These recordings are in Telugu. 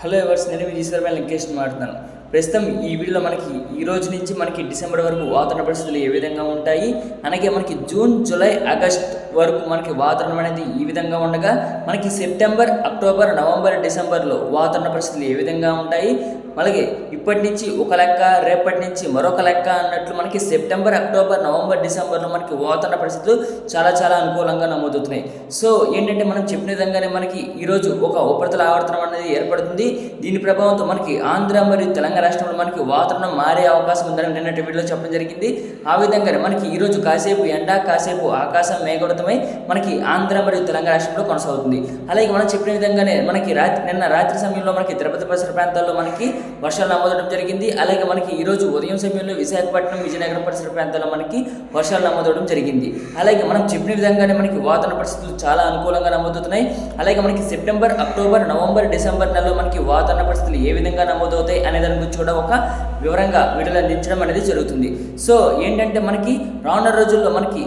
హలో ఎవర్స్ నేను మీ ఈశ్వరమైన లింకేష్ మాట్లాడుతున్నాను ప్రస్తుతం ఈ వీడియోలో మనకి ఈ రోజు నుంచి మనకి డిసెంబర్ వరకు వాతావరణ పరిస్థితులు ఏ విధంగా ఉంటాయి? అలాగే మనకి జూన్ జూలై ఆగస్ట్ వరకు మనకి వాతావరణం అనేది ఈ విధంగా ఉండగా మనకి సెప్టెంబర్ అక్టోబర్ నవంబర్ డిసెంబర్లో వాతావరణ పరిస్థితులు ఏ విధంగా ఉంటాయి? అలాగే ఇప్పటి నుంచి ఒక లెక్క రేపటి నుంచి మరొక లెక్క అన్నట్లు మనకి సెప్టెంబర్ అక్టోబర్ నవంబర్ డిసెంబర్లో మనకి వాతావరణ పరిస్థితులు చాలా చాలా అనుకూలంగా నమోదవుతున్నాయి. సో ఏంటంటే మనం చెప్పిన విధంగానే మనకి ఈరోజు ఒక ఉపరితల ఆవర్తనం అనేది ఏర్పడుతుంది. దీని ప్రభావంతో మనకి ఆంధ్ర మరియు తెలంగాణ రాష్ట్రంలో మనకి వాతావరణం మారే అవకాశం ఉందని నిన్నటి వీడియోలో చెప్పడం జరిగింది. ఆ విధంగానే మనకి ఈరోజు కాసేపు ఎండ కాసేపు ఆకాశం మేఘవృతమై మనకి ఆంధ్ర మరియు తెలంగాణ రాష్ట్రంలో కొనసాగుతుంది. అలాగే మనం చెప్పిన విధంగానే మనకి రాత్రి నిన్న రాత్రి సమయంలో మనకి తిరుపతి పరిసర ప్రాంతాల్లో మనకి వర్షాలు నమోదవడం జరిగింది. అలాగే మనకి ఈరోజు ఉదయం సమయంలో విశాఖపట్నం విజయనగరం పరిసర ప్రాంతాల్లో మనకి వర్షాలు నమోదవడం జరిగింది. అలాగే మనం చెప్పిన విధంగానే మనకి వాతావరణ పరిస్థితులు చాలా అనుకూలంగా నమోదవుతున్నాయి. అలాగే మనకి సెప్టెంబర్ అక్టోబర్ నవంబర్ డిసెంబర్ నెలలో మనకి వాతావరణ పరిస్థితులు ఏ విధంగా నమోదవుతాయి అనే దాని గురించి కూడా ఒక వివరంగా వీడియోలో అందించడం అనేది జరుగుతుంది. సో ఏంటంటే మనకి రానున్న రోజుల్లో మనకి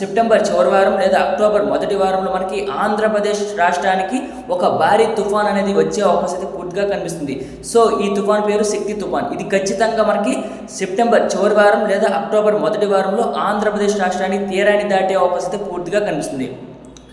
సెప్టెంబర్ చివరి వారం లేదా అక్టోబర్ మొదటి వారంలో మనకి ఆంధ్రప్రదేశ్ రాష్ట్రానికి ఒక భారీ తుఫాన్ అనేది వచ్చే అవకాశం అయితే పూర్తిగా కనిపిస్తుంది. సో ఈ తుఫాన్ పేరు శక్తి తుఫాన్. ఇది ఖచ్చితంగా మనకి సెప్టెంబర్ చివరి వారం లేదా అక్టోబర్ మొదటి వారంలో ఆంధ్రప్రదేశ్ రాష్ట్రానికి తీరాన్ని దాటే అవకాశం అయితే పూర్తిగా కనిపిస్తుంది.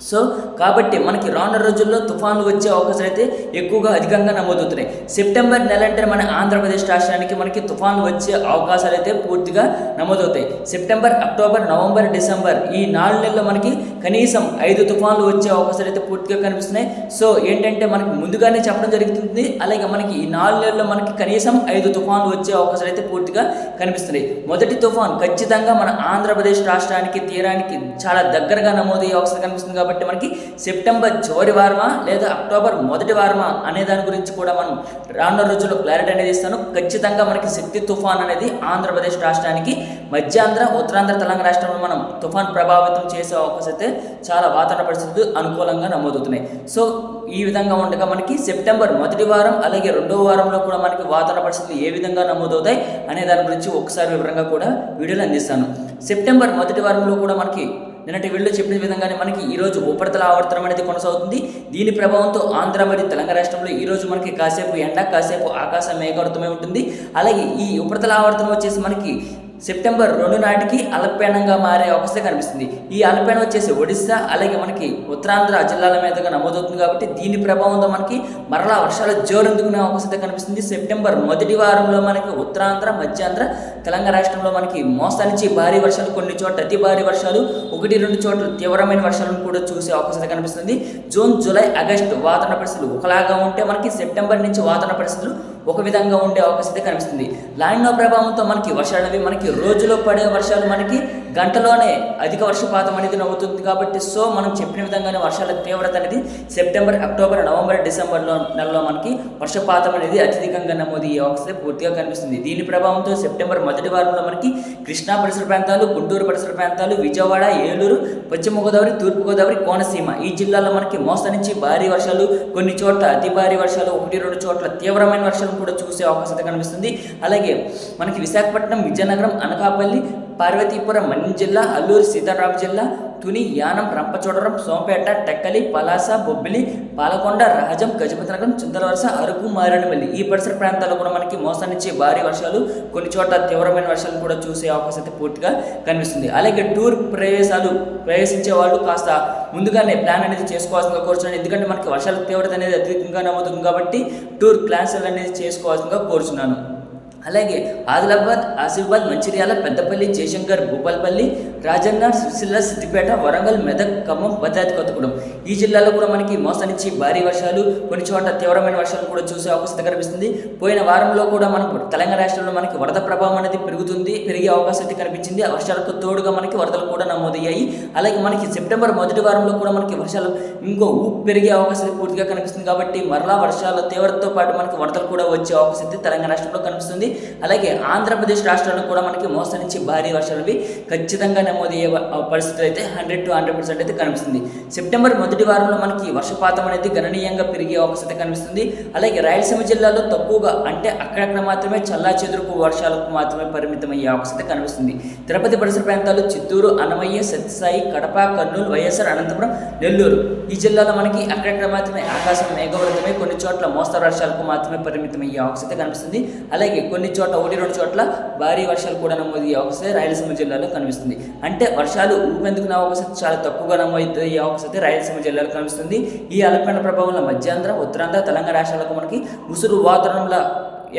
సో కాబట్టి మనకి రానున్న రోజుల్లో తుఫాన్లు వచ్చే అవకాశాలు అయితే ఎక్కువగా అధికంగా నమోదవుతున్నాయి. సెప్టెంబర్ నెల అంటే మన ఆంధ్రప్రదేశ్ రాష్ట్రానికి మనకి తుఫాన్లు వచ్చే అవకాశాలు అయితే పూర్తిగా నమోదవుతాయి. సెప్టెంబర్ అక్టోబర్ నవంబర్ డిసెంబర్ ఈ నాలుగు నెలల్లో మనకి కనీసం ఐదు తుఫాన్లు వచ్చే అవకాశాలు అయితే పూర్తిగా కనిపిస్తున్నాయి. సో ఏంటంటే మనకి ముందుగానే చెప్పడం జరుగుతుంది. అలాగే మనకి ఈ నాలుగు నెలల్లో మనకి కనీసం ఐదు తుఫాన్లు వచ్చే అవకాశాలు అయితే పూర్తిగా కనిపిస్తున్నాయి. మొదటి తుఫాన్ ఖచ్చితంగా మన ఆంధ్రప్రదేశ్ రాష్ట్రానికి తీరానికి చాలా దగ్గరగా నమోదయ్యే అవకాశం కనిపిస్తుంది కాబట్టి మనకి సెప్టెంబర్ చివరి వారమా లేదా అక్టోబర్ మొదటి వారమా అనే దాని గురించి కూడా మనం రానున్న రోజుల్లో క్లారిటీ అనేది ఇస్తాను. ఖచ్చితంగా మనకి శక్తి తుఫాన్ అనేది ఆంధ్రప్రదేశ్ రాష్ట్రానికి మధ్యాంధ్ర ఉత్తరాంధ్ర తెలంగాణ రాష్ట్రంలో మనం తుఫాన్ ప్రభావితం చేసే అవకాశం అయితే చాలా వాతావరణ పరిస్థితులు అనుకూలంగా నమోదవుతున్నాయి. సో ఈ విధంగా ఉండగా మనకి సెప్టెంబర్ మొదటి వారం అలాగే రెండవ వారంలో కూడా మనకి వాతావరణ పరిస్థితులు ఏ విధంగా నమోదవుతాయి అనే దాని గురించి ఒకసారి వివరంగా కూడా వీడియోలు అందిస్తాను. సెప్టెంబర్ మొదటి వారంలో కూడా మనకి నిన్నటి వీళ్ళు చెప్పిన విధంగానే మనకి ఈరోజు ఉపరితల ఆవర్తనం అనేది కొనసాగుతుంది. దీని ప్రభావంతో ఆంధ్ర మరియు తెలంగాణ రాష్ట్రంలో ఈరోజు మనకి కాసేపు ఎండ కాసేపు ఆకాశం మేఘావృతమై ఉంటుంది. అలాగే ఈ ఉపరితల ఆవర్తనం వచ్చేసి మనకి సెప్టెంబర్ రెండు నాటికి అల్పపీడనంగా మారే అవకాశం కనిపిస్తుంది. ఈ అల్పపీడనం వచ్చేసి ఒడిస్సా అలాగే మనకి ఉత్తరాంధ్ర జిల్లాల మీదుగా నమోదవుతుంది కాబట్టి దీని ప్రభావంతో మనకి మరలా వర్షాలు జోరందుకునే అవకాశం కనిపిస్తుంది. సెప్టెంబర్ మొదటి వారంలో మనకి ఉత్తరాంధ్ర మధ్యాంధ్ర తెలంగాణ రాష్ట్రంలో మనకి మోస్తా నుంచి భారీ వర్షాలు కొన్ని చోట్ల అతి భారీ వర్షాలు ఒకటి రెండు చోట్ల తీవ్రమైన వర్షాలను కూడా చూసే అవకాశం కనిపిస్తుంది. జూన్ జూలై ఆగస్టు వాతావరణ పరిస్థితులు ఒకలాగా ఉంటే మనకి సెప్టెంబర్ నుంచి వాతావరణ పరిస్థితులు ఒక విధంగా ఉండే అవకాశం అయితే కనిపిస్తుంది. లానినో ప్రభావంతో మనకి వర్షాలు అవి మనకి రోజులో పడే వర్షాలు మనకి గంటలోనే అధిక వర్షపాతం అనేది నవ్వుతుంది కాబట్టి సో మనం చెప్పిన విధంగానే వర్షాల తీవ్రత అనేది సెప్టెంబర్ అక్టోబర్ నవంబర్ డిసెంబర్లో నెలలో మనకి వర్షపాతం అనేది అత్యధికంగా నమోదు ఈ అవకాశం పూర్తిగా కనిపిస్తుంది. దీని ప్రభావంతో సెప్టెంబర్ మొదటి వారంలో మనకి కృష్ణా పరిసర ప్రాంతాలు గుంటూరు పరిసర ప్రాంతాలు విజయవాడ ఏలూరు పశ్చిమ గోదావరి తూర్పు గోదావరి కోనసీమ. ఈ జిల్లాలో మనకి మోస్తా నుంచి భారీ వర్షాలు కొన్ని చోట్ల అతి భారీ వర్షాలు ఒకటి రెండు చోట్ల తీవ్రమైన వర్షాలు కూడా చూసే అవకాశం కనిపిస్తుంది. అలాగే మనకి విశాఖపట్నం విజయనగరం అనకాపల్లి పార్వతీపురం మన్యం జిల్లా అల్లూరు సీతారాం జిల్లా తుని యానం రంపచోడవరం సోంపేట టెక్కలి పలాస బొబ్బిలి పాలకొండ రాజం గజపతినగరం చింతలవలస అరకు మారేడుమల్లి ఈ పరిసర ప్రాంతాల్లో కూడా మనకి మోసం నుంచి భారీ వర్షాలు కొన్ని చోట్ల తీవ్రమైన వర్షాలు కూడా చూసే అవకాశం అయితే పూర్తిగా కనిపిస్తుంది. అలాగే టూర్ ప్రవేశాలు ప్రవేశించే వాళ్ళు కాస్త ముందుగానే ప్లాన్ అనేది చేసుకోవాల్సిందిగా కోరుచున్నాను. ఎందుకంటే మనకి వర్షాల తీవ్రత అనేది అధికంగా నమ్ముతుంది కాబట్టి టూర్ క్యాన్సిల్ అనేది చేసుకోవాల్సిందిగా కోరుచున్నాను. అలాగే ఆదిలాబాద్ ఆసిఫాబాద్ మంచిర్యాల పెద్దపల్లి జయశంకర్ భూపాల్పల్లి రాజన్న సిరిసిల్ల సిద్దిపేట వరంగల్ మెదక్ ఖమ్మం భద్రాద్రి కొత్తగూడెం. ఈ జిల్లాలో కూడా మనకి మోసం నుంచి భారీ వర్షాలు కొన్ని చోట్ల తీవ్రమైన వర్షాలు కూడా చూసే అవకాశం కనిపిస్తుంది. పోయిన వారంలో కూడా మనకు తెలంగాణ రాష్ట్రంలో మనకి వరద ప్రభావం అనేది పెరుగుతుంది పెరిగే అవకాశం అయితే కనిపించింది. ఆ వర్షాలకు తోడుగా మనకి వరదలు కూడా నమోదయ్యాయి. అలాగే మనకి సెప్టెంబర్ మొదటి వారంలో కూడా మనకి వర్షాలు ఇంకో ఊపు పెరిగే అవకాశం పూర్తిగా కనిపిస్తుంది. కాబట్టి మరలా వర్షాల తీవ్రతతో పాటు మనకి వరదలు కూడా వచ్చే అవకాశం అయితే తెలంగాణ రాష్ట్రంలో కనిపిస్తుంది. అలాగే ఆంధ్రప్రదేశ్ రాష్ట్రాల్లో కూడా మనకి మోసం నుంచి భారీ వర్షాలు ఖచ్చితంగా నమోదయ్యే పరిస్థితులు అయితే హండ్రెడ్ టు హండ్రెడ్ పర్సెంట్ అయితే కనిపిస్తుంది. సెప్టెంబర్ మొదటి వారంలో మనకి వర్షపాతం అనేది గణనీయంగా పెరిగే అవకాశం కనిపిస్తుంది. అలాగే రాయలసీమ జిల్లాలో తక్కువగా అంటే అక్కడక్కడ మాత్రమే చల్లా చెదురుకు వర్షాలకు మాత్రమే పరిమితమయ్యే అవకాశం కనిపిస్తుంది. తిరుపతి పరిసర ప్రాంతాలు చిత్తూరు అన్నమయ్య సత్యసాయి కడప కర్నూలు వైఎస్ఆర్ అనంతపురం నెల్లూరు ఈ జిల్లాలో మనకి అక్కడక్కడ మాత్రమే ఆకాశం మేఘవృతమై కొన్ని చోట్ల మోస్తరు వర్షాలకు మాత్రమే పరిమితమయ్యే అవకాశం కనిపిస్తుంది. అలాగే కొన్ని చోట్ల ఒకటి రెండు చోట్ల భారీ వర్షాలు కూడా నమోదయ్యే అవకాశం రాయలసీమ జిల్లాలో కనిపిస్తుంది. అంటే వర్షాలు ఊపెందుకున్న అవకాశం చాలా తక్కువగా నమోదయ్యే అవకాశం అయితే రాయలసీమ జిల్లాలో కనిపిస్తుంది. ఈ అల్పపీడన ప్రభావంలో మధ్యాంధ్ర ఉత్తరాంధ్ర తెలంగాణ రాష్ట్రాలకు మనకి ముసురు వాతావరణంలో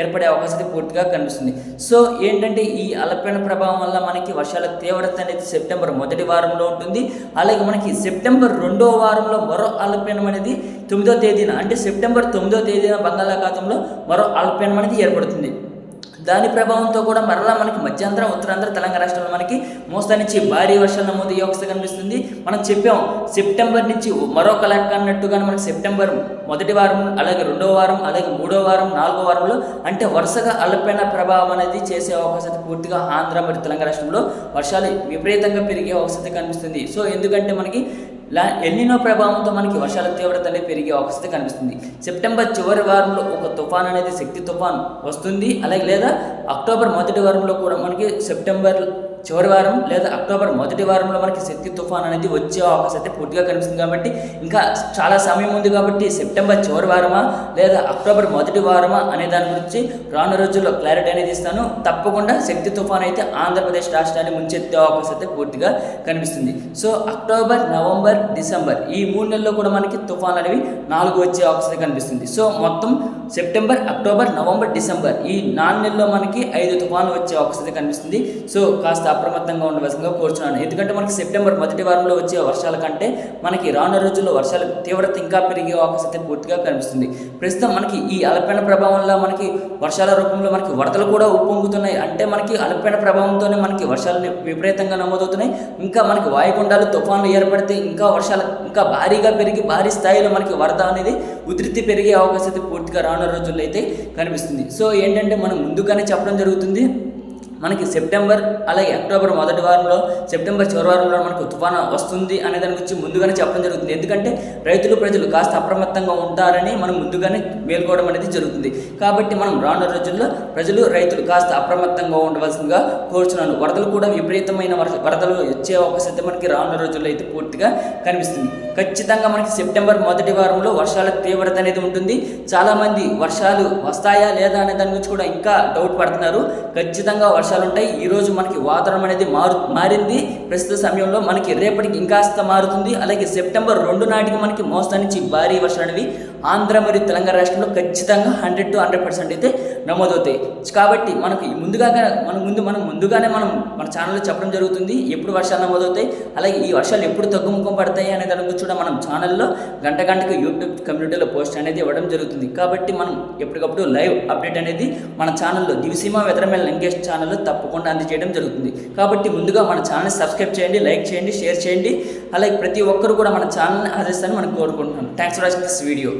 ఏర్పడే అవకాశం అయితే పూర్తిగా కనిపిస్తుంది. సో ఏంటంటే ఈ అల్పపీడన ప్రభావం వల్ల మనకి వర్షాల తీవ్రత అనేది సెప్టెంబర్ మొదటి వారంలో ఉంటుంది. అలాగే మనకి సెప్టెంబర్ రెండో వారంలో మరో అల్పపీడనం అనేది తొమ్మిదో తేదీన అంటే సెప్టెంబర్ తొమ్మిదో తేదీన బంగాళాఖాతంలో మరో అల్పపీడనం అనేది ఏర్పడుతుంది. దాని ప్రభావంతో కూడా మరలా మనకి మధ్యాంధ్ర ఉత్తరాంధ్ర తెలంగాణ రాష్ట్రంలో మనకి మోస్తా నుంచి భారీ వర్షాలు నమోదు అవకాశం కనిపిస్తుంది. మనం చెప్పాం సెప్టెంబర్ నుంచి మరొక లెక్క అన్నట్టుగా మనకి సెప్టెంబర్ మొదటి వారం అలాగే రెండో వారం అలాగే మూడో వారం నాలుగో వారంలో అంటే వరుసగా అల్పైన ప్రభావం అనేది చేసే అవకాశం పూర్తిగా ఆంధ్ర మరియు తెలంగాణ రాష్ట్రంలో వర్షాలు విపరీతంగా పెరిగే అవకాశం కనిపిస్తుంది. సో ఎందుకంటే మనకి లా ఎల్లినో ప్రభావంతో మనకి వర్షాల తీవ్రత అనేది పెరిగే అవకాశం కనిపిస్తుంది. సెప్టెంబర్ చివరి వారంలో ఒక తుఫాన్ అనేది శక్తి తుఫాన్ వస్తుంది. అలాగే లేదా అక్టోబర్ మొదటి వారంలో కూడా మనకి సెప్టెంబర్ చివరి వారం లేదా అక్టోబర్ మొదటి వారంలో మనకి శక్తి తుఫాన్ అనేది వచ్చే అవకాశం అయితే పూర్తిగా కనిపిస్తుంది కాబట్టి ఇంకా చాలా సమయం ఉంది కాబట్టి సెప్టెంబర్ చివరి వారమా లేదా అక్టోబర్ మొదటి వారమా అనే దాని గురించి రాను రోజుల్లో క్లారిటీ అనేది ఇస్తాను. తప్పకుండా శక్తి తుఫాన్ అయితే ఆంధ్రప్రదేశ్ రాష్ట్రాన్ని ముంచెత్తే అవకాశం అయితే పూర్తిగా కనిపిస్తుంది. సో అక్టోబర్ నవంబర్ డిసెంబర్ ఈ మూడు నెలల్లో కూడా మనకి తుఫాన్ అనేవి నాలుగు వచ్చే అవకాశం కనిపిస్తుంది. సో మొత్తం సెప్టెంబర్ అక్టోబర్ నవంబర్ డిసెంబర్ ఈ నాలుగు నెలల్లో మనకి ఐదు తుఫాన్లు వచ్చే అవకాశం కనిపిస్తుంది. సో కాస్త అప్రమత్తంగా ఉండవలసిందిగా కోరుచున్నాను. ఎందుకంటే మనకి సెప్టెంబర్ మొదటి వారంలో వచ్చే వర్షాల కంటే మనకి రానున్న రోజుల్లో వర్షాల తీవ్రత ఇంకా పెరిగే అవకాశం అయితే పూర్తిగా కనిపిస్తుంది. ప్రస్తుతం మనకి ఈ అల్పీన ప్రభావంలో మనకి వర్షాల రూపంలో మనకి వరదలు కూడా ఉప్పొంగుతున్నాయి. అంటే మనకి అలపైన ప్రభావంతోనే మనకి వర్షాలు విపరీతంగా నమోదవుతున్నాయి. ఇంకా మనకి వాయుగుండాలు తుఫాన్లు ఏర్పడితే ఇంకా వర్షాలు ఇంకా భారీగా పెరిగి భారీ స్థాయిలో మనకి వరద అనేది ఉధృతి పెరిగే అవకాశం అయితే పూర్తిగా రానున్న రోజుల్లో అయితే కనిపిస్తుంది. సో ఏంటంటే మనం ముందుగానే చెప్పడం జరుగుతుంది. మనకి సెప్టెంబర్ అలాగే అక్టోబర్ మొదటి వారంలో సెప్టెంబర్ చివరి వారంలో మనకు తుఫాను వస్తుంది అనే దాని గురించి ముందుగానే చెప్పడం జరుగుతుంది. ఎందుకంటే రైతులు ప్రజలు కాస్త అప్రమత్తంగా ఉంటారని మనం ముందుగానే మేల్కోవడం అనేది జరుగుతుంది. కాబట్టి మనం రానున్న రోజుల్లో ప్రజలు రైతులు కాస్త అప్రమత్తంగా ఉండవలసిందిగా కోరుచున్నాను. వరదలు కూడా విపరీతమైన వరదలు వచ్చే అవకాశం అయితే మనకి రానున్న రోజుల్లో అయితే పూర్తిగా కనిపిస్తుంది. ఖచ్చితంగా మనకి సెప్టెంబర్ మొదటి వారంలో వర్షాల తీవ్రత అనేది ఉంటుంది. చాలామంది వర్షాలు వస్తాయా లేదా అనే దాని గురించి కూడా ఇంకా డౌట్ పడుతున్నారు. ఖచ్చితంగా వర్షాలు ఉంటాయి. ఈరోజు మనకి వాతావరణం అనేది మారు మారింది. ప్రస్తుత సమయంలో మనకి రేపటికి ఇంకాస్త మారుతుంది. అలాగే సెప్టెంబర్ రెండు నాటికి మనకి మోస్తా నుంచి భారీ వర్షాలు అనేవి ఆంధ్ర మరియు తెలంగాణ రాష్ట్రంలో ఖచ్చితంగా హండ్రెడ్ టు హండ్రెడ్ పర్సెంట్ అయితే నమోదవుతాయి. కాబట్టి మనకి ముందుగా మన ముందు మనం ముందుగానే మనం మన ఛానల్లో చెప్పడం జరుగుతుంది. ఎప్పుడు వర్షాలు నమోదవుతాయి అలాగే ఈ వర్షాలు ఎప్పుడు తగ్గుముఖం పడతాయి అనే దాని గురించి కూడా మనం ఛానల్లో గంట గంటకు యూట్యూబ్ కమ్యూనిటీలో పోస్ట్ అనేది ఇవ్వడం జరుగుతుంది. కాబట్టి మనం ఎప్పటికప్పుడు లైవ్ అప్డేట్ అనేది మన ఛానల్లో దివిసీమ వెదరమేల లంకేష్ ఛానల్లో తప్పకుండా అందజేయడం జరుగుతుంది. కాబట్టి ముందుగా మన ఛానల్ సబ్స్క్రైబ్ చేయండి లైక్ చేయండి షేర్ చేయండి. అలాగే ప్రతి ఒక్కరు కూడా మన ఛానల్ని ఆదరిస్తారని మనం కోరుకుంటున్నాం. Thanks for watching this video